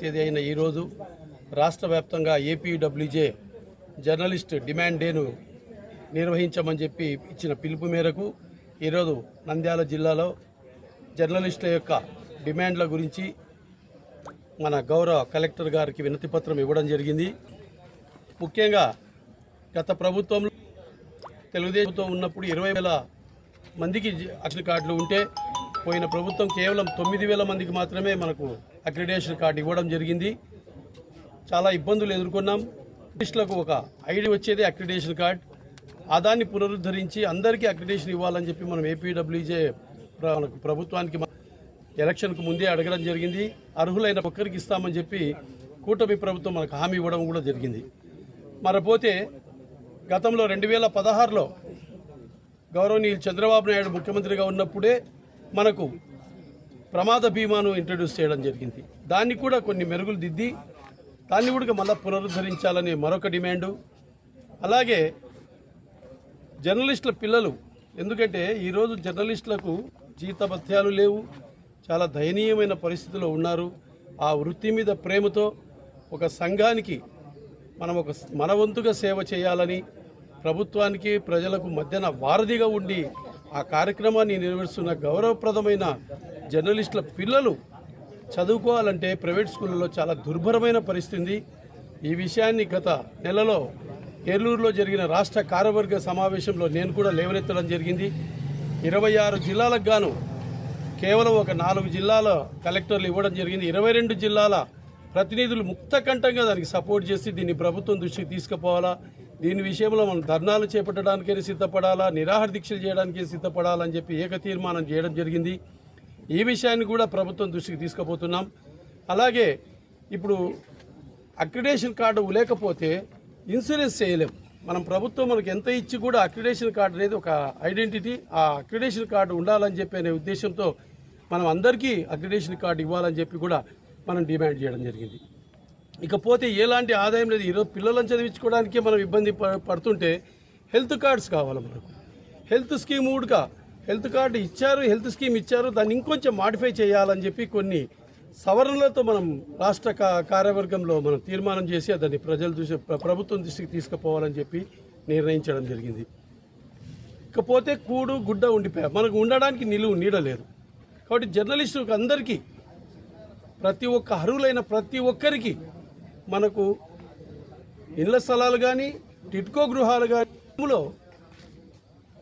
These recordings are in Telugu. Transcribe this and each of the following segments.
తేదీ అయిన ఈరోజు రాష్ట్ర వ్యాప్తంగా ఏపీడబ్ల్యూజే జర్నలిస్ట్ డిమాండ్ డేను నిర్వహించమని చెప్పి ఇచ్చిన పిలుపు మేరకు ఈరోజు నంద్యాల జిల్లాలో జర్నలిస్టుల యొక్క డిమాండ్ల గురించి మన గౌరవ కలెక్టర్ గారికి వినతిపత్రం ఇవ్వడం జరిగింది. ముఖ్యంగా గత ప్రభుత్వంలో తెలుగుదేశంతో ఉన్నప్పుడు ఇరవై వేల మందికి అక్రిడేషన్ కార్డులు ఉంటే పోయిన ప్రభుత్వం కేవలం తొమ్మిది వేల మందికి మాత్రమే మనకు అక్రిడేషన్ కార్డు ఇవ్వడం జరిగింది. చాలా ఇబ్బందులు ఎదుర్కొన్నాం. టూరిస్టులకు ఒక ఐడి వచ్చేది అక్రిడేషన్ కార్డ్. ఆ దాన్ని పునరుద్ధరించి అందరికీ అక్రిడేషన్ ఇవ్వాలని చెప్పి మనం ఏపీడబ్ల్యూజే మనకు ప్రభుత్వానికి ఎలక్షన్కు ముందే అడగడం జరిగింది. అర్హులైన ఒక్కరికి ఇస్తామని చెప్పి కూటమి ప్రభుత్వం మనకు హామీ ఇవ్వడం కూడా జరిగింది. మరపోతే గతంలో రెండు వేల పదహారులో గౌరవనీయులు చంద్రబాబు నాయుడు ముఖ్యమంత్రిగా ఉన్నప్పుడే మనకు ప్రమాద బీమాను ఇంట్రడ్యూస్ చేయడం జరిగింది. దాన్ని కూడా కొన్ని మెరుగులు దిద్ది దాన్ని కూడా మళ్ళీ పునరుద్ధరించాలని మరొక డిమాండు. అలాగే జర్నలిస్టుల పిల్లలు ఎందుకంటే ఈరోజు జర్నలిస్టులకు జీతభత్యాలు లేవు చాలా దయనీయమైన పరిస్థితిలో ఉన్నారు. ఆ వృత్తి మీద ప్రేమతో ఒక సంఘానికి మనం ఒక మనవంతుగా సేవ చేయాలని ప్రభుత్వానికి ప్రజలకు మధ్యన వారధిగా ఉండి ఆ కార్యక్రమాన్ని నిర్వహిస్తున్న గౌరవప్రదమైన జర్నలిస్టుల పిల్లలు చదువుకోవాలంటే ప్రైవేట్ స్కూళ్ళలో చాలా దుర్భరమైన పరిస్థితి. ఈ విషయాన్ని గత నెలలో ఏలూరులో జరిగిన రాష్ట్ర కార్యవర్గ సమావేశంలో నేను కూడా లేవనెత్తడం జరిగింది. ఇరవై ఆరు జిల్లాలకు గాను కేవలం ఒక నాలుగు జిల్లాల కలెక్టర్లు ఇవ్వడం జరిగింది. ఇరవై రెండు జిల్లాల ప్రతినిధులు ముక్తకంఠంగా దానికి సపోర్ట్ చేసి దీన్ని ప్రభుత్వం దృష్టికి తీసుకుపోవాలా దీని విషయంలో మనం ధర్నాలు చేపట్టడానికైనా సిద్ధపడాలా నిరాహార దీక్షలు చేయడానికైనా సిద్ధపడాలని చెప్పి ఏక తీర్మానం చేయడం జరిగింది. ఈ విషయాన్ని కూడా ప్రభుత్వం దృష్టికి తీసుకుపోతున్నాం. అలాగే ఇప్పుడు అక్రిడేషన్ కార్డు లేకపోతే ఇన్సూరెన్స్ చేయలేం. మనం ప్రభుత్వం మనకు ఎంత ఇచ్చి కూడా అక్రిడేషన్ కార్డు అనేది ఒక ఐడెంటిటీ. ఆ అక్రిడేషన్ కార్డు ఉండాలని చెప్పి అనే ఉద్దేశంతో మనం అందరికీ అక్రిడేషన్ కార్డు ఇవ్వాలని చెప్పి కూడా మనం డిమాండ్ చేయడం జరిగింది. ఇకపోతే ఎలాంటి ఆదాయం లేదు. ఈరోజు పిల్లలను చదివించుకోవడానికే మనం ఇబ్బంది ప- పడుతుంటే హెల్త్ కార్డ్స్ కావాలి మనకు. హెల్త్ స్కీమ్ కూడా హెల్త్ కార్డు ఇచ్చారు హెల్త్ స్కీమ్ ఇచ్చారు దాన్ని ఇంకొంచెం మాడిఫై చేయాలని చెప్పి కొన్ని సవరణలతో మనం రాష్ట్ర కార్యవర్గంలో మనం తీర్మానం చేసి దాన్ని ప్రజలు దృష్టి ప్రభుత్వం దృష్టికి తీసుకుపోవాలని చెప్పి నిర్ణయించడం జరిగింది. ఇకపోతే కూడు గుడ్డ ఉండిపోయా మనకు ఉండడానికి నిలువు నీడ లేదు. కాబట్టి జర్నలిస్టులకు అందరికీ ప్రతి ఒక్క అర్హులైన ప్రతి ఒక్కరికి మనకు ఇళ్ళ స్థలాలు కానీ టిట్కో గృహాలు కానీ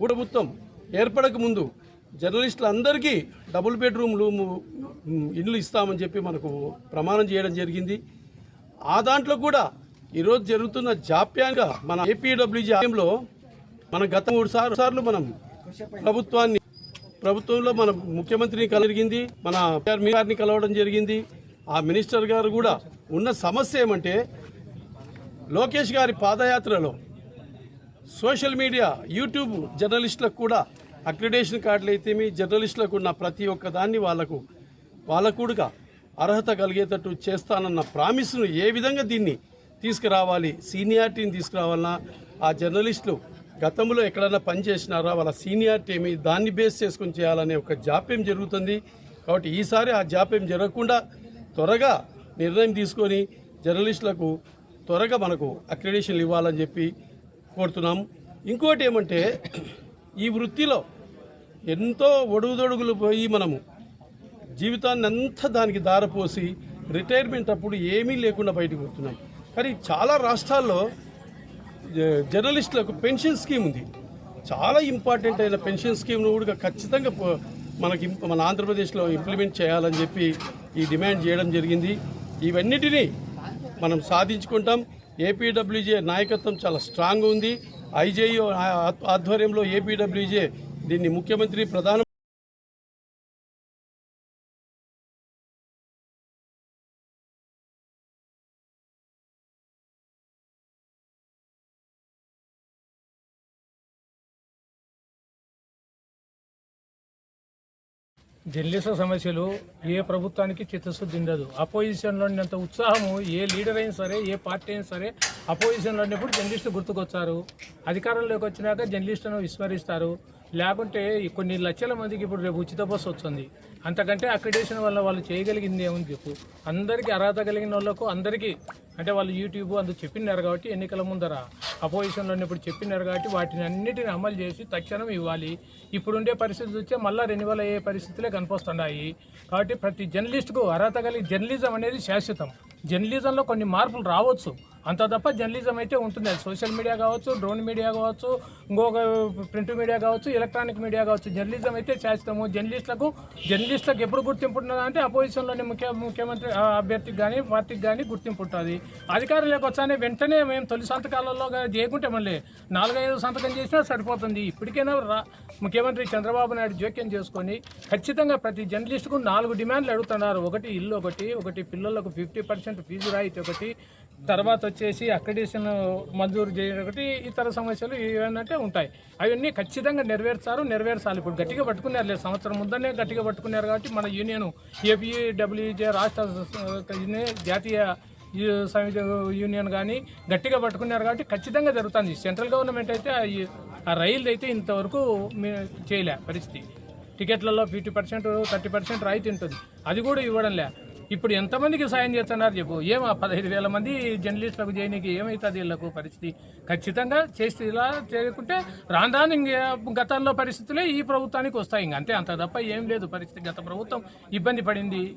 ప్రభుత్వం ఏర్పడక ముందు జర్నలిస్టులందరికీ డబుల్ బెడ్రూమ్లు ఇండ్లు ఇస్తామని చెప్పి మనకు ప్రమాణం చేయడం జరిగింది. ఆ దాంట్లో కూడా ఈరోజు జరుగుతున్న జాప్యంగా మన ఏపీడబ్ల్యూజీలో మన గత మూడు సార్లు సార్లు మనం ప్రభుత్వాన్ని ప్రభుత్వంలో మన ముఖ్యమంత్రిని కలిగింది మన మీ గారిని కలవడం జరిగింది. ఆ మినిస్టర్ గారు కూడా ఉన్న సమస్య ఏమంటే లోకేష్ గారి పాదయాత్రలో సోషల్ మీడియా యూట్యూబ్ జర్నలిస్టులకు కూడా అక్రిడేషన్ కార్డులు అయితేమి జర్నలిస్టులకు ఉన్న ప్రతి ఒక్క దాన్ని వాళ్ళకు వాళ్ళకు అర్హత కలిగేటట్టు చేస్తానన్న ప్రామిస్ను ఏ విధంగా దీన్ని తీసుకురావాలి సీనియారిటీని తీసుకురావాలన్నా ఆ జర్నలిస్టులు గతంలో ఎక్కడైనా పనిచేసినారా వాళ్ళ సీనియారిటీ ఏమి దాన్ని బేస్ చేసుకొని చేయాలనే ఒక జాప్యం జరుగుతుంది. కాబట్టి ఈసారి ఆ జాప్యం జరగకుండా త్వరగా నిర్ణయం తీసుకొని జర్నలిస్టులకు త్వరగా మనకు అక్రిడేషన్లు ఇవ్వాలని చెప్పి కోరుతున్నాము ఇంకోటి ఏమంటే ఈ వృత్తిలో ఎంతో ఒడుగుదొడుగులు పోయి మనము జీవితాన్ని అంతా దానికి దారపోసి రిటైర్మెంట్ అప్పుడు ఏమీ లేకుండా బయటకు వస్తున్నాం. కానీ చాలా రాష్ట్రాల్లో జ- జర్నలిస్టులకు పెన్షన్ స్కీమ్ ఉంది. చాలా ఇంపార్టెంట్ అయిన పెన్షన్ స్కీమ్ను కూడా ఖచ్చితంగా మనకి మన ఆంధ్రప్రదేశ్లో ఇంప్లిమెంట్ చేయాలని చెప్పి ఈ డిమాండ్ చేయడం జరిగింది. ఇవన్నిటినీ మనం సాధించుకుంటాం. ఏపీడబ్ల్యూజే నాయకత్వం చాలా స్ట్రాంగ్ ఉంది. ఐజేఈ ఆధ్వర్యంలో ఏపీడబ్ల్యూజే దీన్ని ముఖ్యమంత్రి ప్రధాన జర్నలిస్టుల సమస్యలు ఏ ప్రభుత్వానికి చిత్తశుద్ధి ఉండదు. అపోజిషన్లో ఉన్నంత ఉత్సాహము ఏ లీడర్ అయినా సరే ఏ పార్టీ అయినా సరే అపోజిషన్లో ఉన్నప్పుడు జర్నలిస్టులు గుర్తుకొచ్చారు అధికారంలోకి వచ్చినాక జర్నలిస్టులను విస్మరిస్తారు. లేకుంటే కొన్ని లక్షల మందికి ఇప్పుడు రేపు ఉచిత బస్సు వస్తుంది. అంతకంటే అక్రిడేషన్ వల్ల వాళ్ళు చేయగలిగింది ఏమని చెప్పు. అందరికీ అర్హత కలిగిన వాళ్ళకు అందరికీ అంటే వాళ్ళు యూట్యూబ్ అందు చెప్పినారు కాబట్టి ఎన్నికల ముందర. అపోజిషన్లో ఉన్నప్పుడు చెప్పినారు కాబట్టి వాటిని అన్నిటిని అమలు చేసి తక్షణం ఇవ్వాలి. ఇప్పుడుండే పరిస్థితి వచ్చే మళ్ళీ రెన్యువల్ అయ్యే పరిస్థితులే కనిపిస్తున్నాయి. కాబట్టి ప్రతి జర్నలిస్ట్కు అర్హత కలిగి జర్నలిజం అనేది శాశ్వతం. జర్నలిజంలో కొన్ని మార్పులు రావచ్చు. అంత తప్ప జర్నలిజం అయితే ఉంటుంది. అది సోషల్ మీడియా కావచ్చు డ్రోన్ మీడియా కావచ్చు ఇంకొక ప్రింట్ మీడియా కావచ్చు ఎలక్ట్రానిక్ మీడియా కావచ్చు. జర్నలిజం అయితే శాశ్వతము జర్నలిస్టులకు జర్నలిస్టులకు ఎప్పుడు గుర్తింపు ఉంటుందా అంటే అపోజిషన్లోని ముఖ్య ముఖ్యమంత్రి అభ్యర్థికి కానీ పార్టీకి కానీ గుర్తింపు ఉంటుంది. అధికారంలోకి వచ్చానే వెంటనే మేము తొలి సంతకాలలో చేయకుంటే మళ్ళీ నాలుగైదు సంతకం చేసినా సరిపోతుంది. ఇప్పటికైనా రా ముఖ్యమంత్రి చంద్రబాబు నాయుడు జోక్యం చేసుకొని ఖచ్చితంగా ప్రతి జర్నలిస్టుకు నాలుగు డిమాండ్లు అడుగుతున్నారు. ఒకటి ఇల్లు ఒకటి ఒకటి పిల్లలకు ఫిఫ్టీ పర్సెంట్ ఫీజు రాయితీ ఒకటి తర్వాత వచ్చేసి అక్రిడేషన్ మంజూరు చేయడం ఒకటి ఇతర సమస్యలు ఏమంటే ఉంటాయి. అవన్నీ ఖచ్చితంగా నెరవేర్చారు నెరవేర్చాలి. ఇప్పుడు గట్టిగా పట్టుకున్నారు లేదు. సంవత్సరం ముందనే గట్టిగా పట్టుకున్నారు కాబట్టి మన యూనియన్ ఏపీడబ్ల్యూజే రాష్ట్ర జాతీయ సమితి యూనియన్ కానీ గట్టిగా పట్టుకున్నారు కాబట్టి ఖచ్చితంగా జరుగుతుంది. సెంట్రల్ గవర్నమెంట్ అయితే ఆ ఈ- ఆ రైలు అయితే ఇంతవరకు చేయలే పరిస్థితి. టికెట్లలో ఫిఫ్టీ పర్సెంట్ థర్టీ పర్సెంట్ రాయితీ ఉంటుంది. అది కూడా ఇవ్వడం లే ఇప్పుడు ఎంతమందికి సాయం చేస్తున్నారు చెప్పు? ఏం పదహైదు వేల మంది జర్నలిస్టులకు చేయనీకి ఏమవుతుంది వీళ్ళకు పరిస్థితి? ఖచ్చితంగా చేస్తే ఇలా చేయకుంటే రాను రాను గతంలో పరిస్థితులే ఈ ప్రభుత్వానికి వస్తాయి. ఇంక అంతే అంత తప్ప ఏం లేదు పరిస్థితి. గత ప్రభుత్వం ఇబ్బంది పడింది.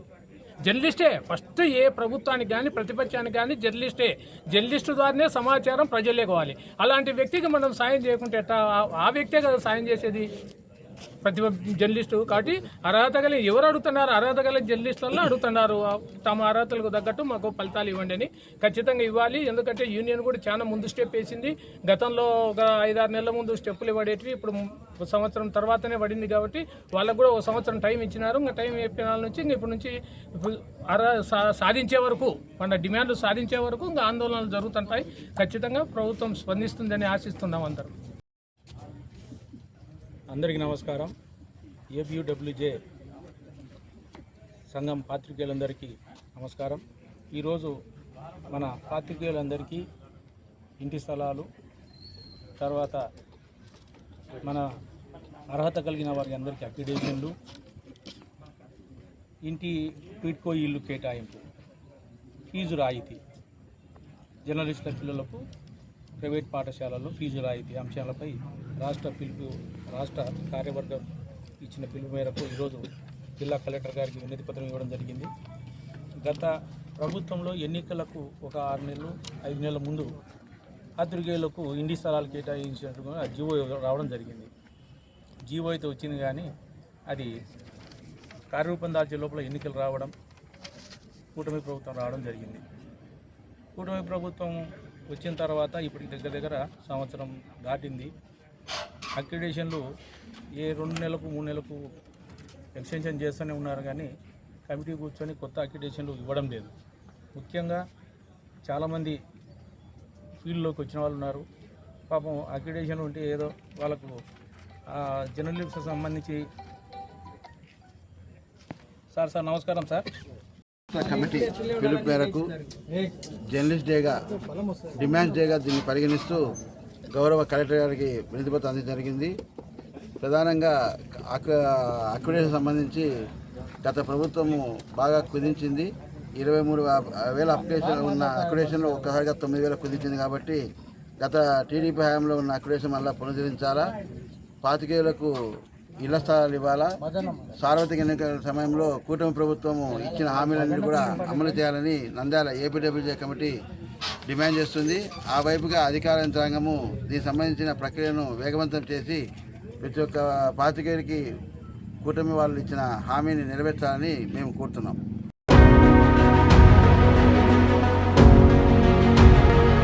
జర్నలిస్టే ఫస్ట్ ఏ ప్రభుత్వానికి కానీ ప్రతిపక్షానికి కానీ జర్నలిస్టే. జర్నలిస్టు ద్వారానే సమాచారం ప్రజలే కావాలి అలాంటి వ్యక్తికి మనం సాయం చేయకుంటే ఎట్టా ఆ- ఆ వ్యక్తే కదా సాయం చేసేది. ప్రతి జర్నలిస్టు కాబట్టి అర్హత కలిగి ఎవరు అడుగుతున్నారు? అర్హత కలిగిన జర్నలిస్టులలో అడుగుతున్నారు తమ అర్హతలకు తగ్గట్టు మాకు ఫలితాలు ఇవ్వండి అని ఖచ్చితంగా ఇవ్వాలి. ఎందుకంటే యూనియన్ కూడా చాలా ముందు స్టెప్ వేసింది. గతంలో ఒక ఐదారు నెలల ముందు స్టెప్పులు పడేటివి ఇప్పుడు సంవత్సరం తర్వాతనే పడింది కాబట్టి వాళ్ళకు కూడా ఒక సంవత్సరం టైం ఇచ్చినారు. ఇంకా టైం చెప్పిన నుంచి ఇప్పటి ఇప్పుడు నుంచి ఇప్పుడు సా- సాధించే వరకు మన డిమాండ్లు సాధించే వరకు ఇంకా ఆందోళనలు జరుగుతుంటాయి. ఖచ్చితంగా ప్రభుత్వం స్పందిస్తుందని ఆశిస్తున్నాం అందరం. అందరికీ నమస్కారం. ఏపీయూడబ్ల్యూజే సంఘం పాత్రికేయులందరికీ నమస్కారం. ఈరోజు మన పాత్రికేయులందరికీ ఇంటి స్థలాలు తర్వాత మన అర్హత కలిగిన వారికి అందరికీ అక్రిడేషన్లు ఇంటి పీట్కో ఇల్లు కేటాయింపు ఫీజు రాయితీ జర్నలిస్టుల పిల్లలకు ప్రైవేట్ పాఠశాలల్లో ఫీజు రాయితీ అంశాలపై రాష్ట్ర పిలుపు రాష్ట్ర కార్యవర్గం ఇచ్చిన పిలుపు మేరకు ఈరోజు జిల్లా కలెక్టర్ గారికి వినతి పత్రం ఇవ్వడం జరిగింది. గత ప్రభుత్వంలో ఎన్నికలకు ఒక ఆరు నెలలు ఐదు నెలల ముందు పాత్రికేయులకు ఇండి స్థలాలు కేటాయించినట్టుగా ఆ జీవో రావడం జరిగింది. జీవో అయితే వచ్చింది కానీ అది కార్యరూపం దాల్చే లోపల ఎన్నికలు రావడం కూటమి ప్రభుత్వం రావడం జరిగింది. కూటమి ప్రభుత్వం వచ్చిన తర్వాత ఇప్పటికి దగ్గర దగ్గర సంవత్సరం దాటింది. అక్రిడేషన్లు ఏ రెండు నెలలకు మూడు నెలలకు ఎక్స్టెన్షన్ చేస్తూనే ఉన్నారు కానీ కమిటీ కూర్చొని కొత్త అక్రిడేషన్లు ఇవ్వడం లేదు. ముఖ్యంగా చాలామంది ఫీల్డ్లోకి వచ్చిన వాళ్ళు ఉన్నారు. పాపం అక్రిడేషన్ ఉంటే ఏదో వాళ్ళకు జర్నలిస్ట్ సంబంధించి సార్ సార్ నమస్కారం సార్. కమిటీ పిలుపు మేరకు జర్నలిస్ట్ డేగా డిమాండ్స్ డేగా దీన్ని పరిగణిస్తూ గౌరవ కలెక్టర్ గారికి వినతిపత్రం అందించడం జరిగింది. ప్రధానంగా అక్విడేషన్ సంబంధించి గత ప్రభుత్వము బాగా కుదించింది. ఇరవై మూడు వేల అప్లికేషన్ ఉన్న అక్విడేషన్లో ఒక్కసారిగా తొమ్మిది వేల కుదించింది కాబట్టి గత టీడీపీ హయాంలో ఉన్న అక్విడేషన్ మళ్ళీ పునరుద్ధరించాలా? పాతికేయులకు ఇళ్ళ స్థలాలు ఇవ్వాలా? సార్వత్రిక ఎన్నికల సమయంలో కూటమి ప్రభుత్వము ఇచ్చిన హామీలన్నీ కూడా అమలు చేయాలని నంద్యాల ఏపీడబ్ల్యూజే కమిటీ డిమాండ్ చేస్తుంది. ఆ వైపుగా అధికార యంత్రాంగము దీనికి సంబంధించిన ప్రక్రియను వేగవంతం చేసి ప్రతి ఒక్క పాతికేయుడికి కూటమి వాళ్ళు ఇచ్చిన హామీని నెరవేర్చాలని మేము కోరుతున్నాం.